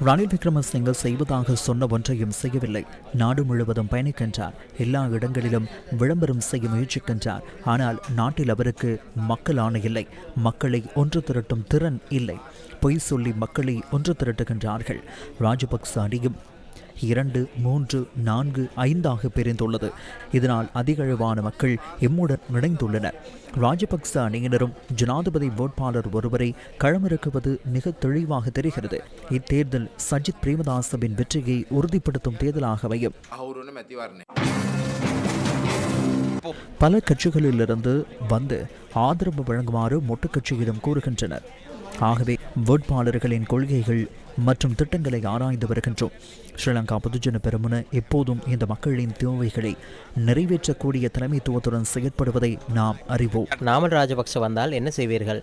ரணில் விக்ரமசிங்க செய்வதாக சொன்ன ஒன்றையும் செய்யவில்லை. நாடு முழுவதும் பயணிக்கின்றார். எல்லா இடங்களிலும் விளம்பரம் செய்ய முயற்சிக்கின்றார். ஆனால் நாட்டில் அவருக்கு மக்கள் ஆணை இல்லை. மக்களை ஒன்று திரட்டும் திறன் இல்லை. பொய் சொல்லி மக்களை ஒன்று திரட்டுகின்றார்கள். ராஜபக்ச அணியும் இரண்டு மூன்று நான்கு ஐந்தாக பிரிந்துள்ளது. இதனால் அதிகளவான மக்கள் எம்முடன் இணைந்துள்ளனர். ராஜபக்ச அணியினரும் ஜனாதிபதி வேட்பாளர் ஒருவரை களமிறக்குவது மிக தெளிவாக தெரிகிறது. இத்தேர்தல் சஜித் பிரேமதாசவின் வெற்றியை உறுதிப்படுத்தும் தேர்தலாக அமையும். பல கட்சிகளிலிருந்து வந்து ஆதரவு வழங்குமாறு மொட்டு கட்சியிடம் கூறுகின்றனர். ஆகவே வேட்பாளர்களின் கொள்கைகள் மற்றும் திட்டங்களை ஆராய்ந்து வருகின்றோம். ஸ்ரீலங்கா பொதுஜன பெருமுன எப்போதும் இந்த மக்களின் தேவைகளை நிறைவேற்றக்கூடிய தலைமைத்துவத்துடன் செயற்படுவதை நாம் அறிவோம். நாமல் ராஜபக்ச வந்தால் என்ன செய்வீர்கள்?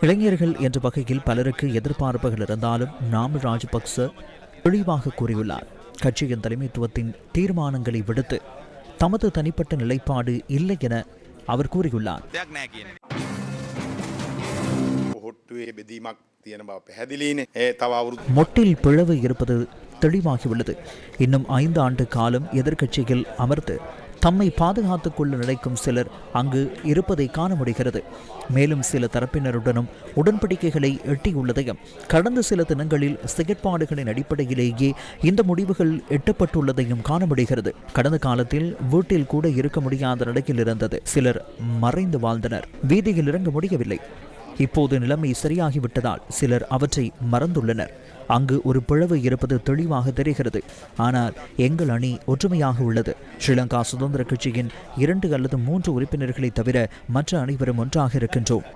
இளைஞர்கள் என்ற வகையில் பலருக்கு எதிர்பார்ப்புகள் இருந்தாலும் நாமல் ராஜபக்ச தெளிவாக கூறியுள்ளார். கட்சியின் தலைமைத்துவத்தின் தீர்மானங்களை விடுத்து தமது தனிப்பட்ட நிலைப்பாடு இல்லை என அவர் கூறியுள்ளார். மொட்டில் பிளவு இருப்பது தெளிவாகியுள்ளது. இன்னும் ஐந்து ஆண்டு காலம் எதிர்க்கட்சியில் அமர்ந்து தம்மை பாதுகாத்துக் கொள்ள நினைக்கும் சிலர் அங்கு இருப்பதை காண முடிகிறது. மேலும் சில தரப்பினருடனும் உடன்படிக்கைகளை எட்டியுள்ளதையும் கடந்த சில தினங்களில் செயற்பாடுகளின் அடிப்படையிலேயே இந்த முடிவுகள் எட்டப்பட்டுள்ளதையும் காண முடிகிறது. கடந்த காலத்தில் வீட்டில் கூட இருக்க முடியாத நிலையில் இருந்தது. சிலர் மறைந்து வாழ்ந்தனர். வீதியில் இறங்க முடியவில்லை. இப்போது நிலைமை சரியாகிவிட்டதால் சிலர் அவற்றை மறந்துள்ளனர். அங்கு ஒரு பிளவு இருப்பது தெளிவாக தெரிகிறது. ஆனால் எங்கள் அணி ஒற்றுமையாக உள்ளது. ஸ்ரீலங்கா சுதந்திர கட்சியின் இரண்டு அல்லது மூன்று உறுப்பினர்களை தவிர மற்ற அனைவரும் ஒன்றாக இருக்கின்றோம்.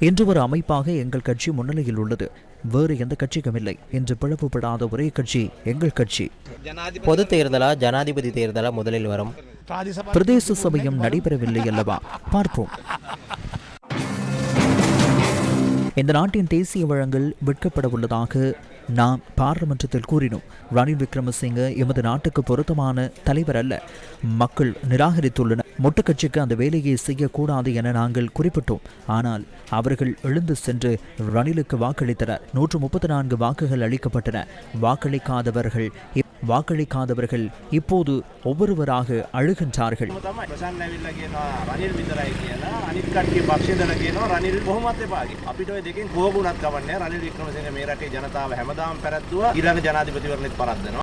என்று ஒரு அமைப்பாக எங்கள் கட்சி முன்னிலையில் உள்ளது. வேறு எந்த கட்சிக்கும் இல்லை. என்று பிளவுபடாத ஒரே கட்சி எங்கள் கட்சி. பொது தேர்தலா ஜனாதிபதி தேர்தலா முதலில் வரும். பிரதேச சபையும் நடைபெறவில்லை அல்லவா? பார்ப்போம். இந்த நாட்டின் தேசிய வளங்கள் விற்கப்பட உள்ளதாக நாம் பாராளுமன்றத்தில் கூறினோம். ரணில் விக்ரமசிங்க எமது நாட்டுக்கு பொருத்தமான தலைவர் அல்ல. மக்கள் நிராகரித்துள்ளனர். மொட்டு கட்சிக்கு அந்த வேலையை செய்யக்கூடாது என நாங்கள் குறிப்பிட்டோம். ஆனால் அவர்கள் எழுந்து சென்று ரணிலுக்கு வாக்களித்தனர். நூற்று முப்பத்தி நான்கு வாக்குகள் அளிக்கப்பட்டன. வாக்களிக்காதவர்கள் வாக்களிக்காதவர்கள் இப்போது ஒவ்வொருவராக அழுகின்றார்கள் තමයි ප්‍රසන්න ඇවිල්ලා කියනවා රනිල් විතරයි කියලා අනිත් කට්ටිය පක්ෂේදලා කියනවා රනිල් කොහොමත් එපා කියලා. අපිට ඔය දෙකෙන් කෝකුණත් කවන්නේ රනිල් වික්‍රමසිංහ මේ රටේ ජනතාව හැමදාම පැරැද්දුවා ඊළඟ ජනාධිපතිවරණෙත් පරද්දනවා.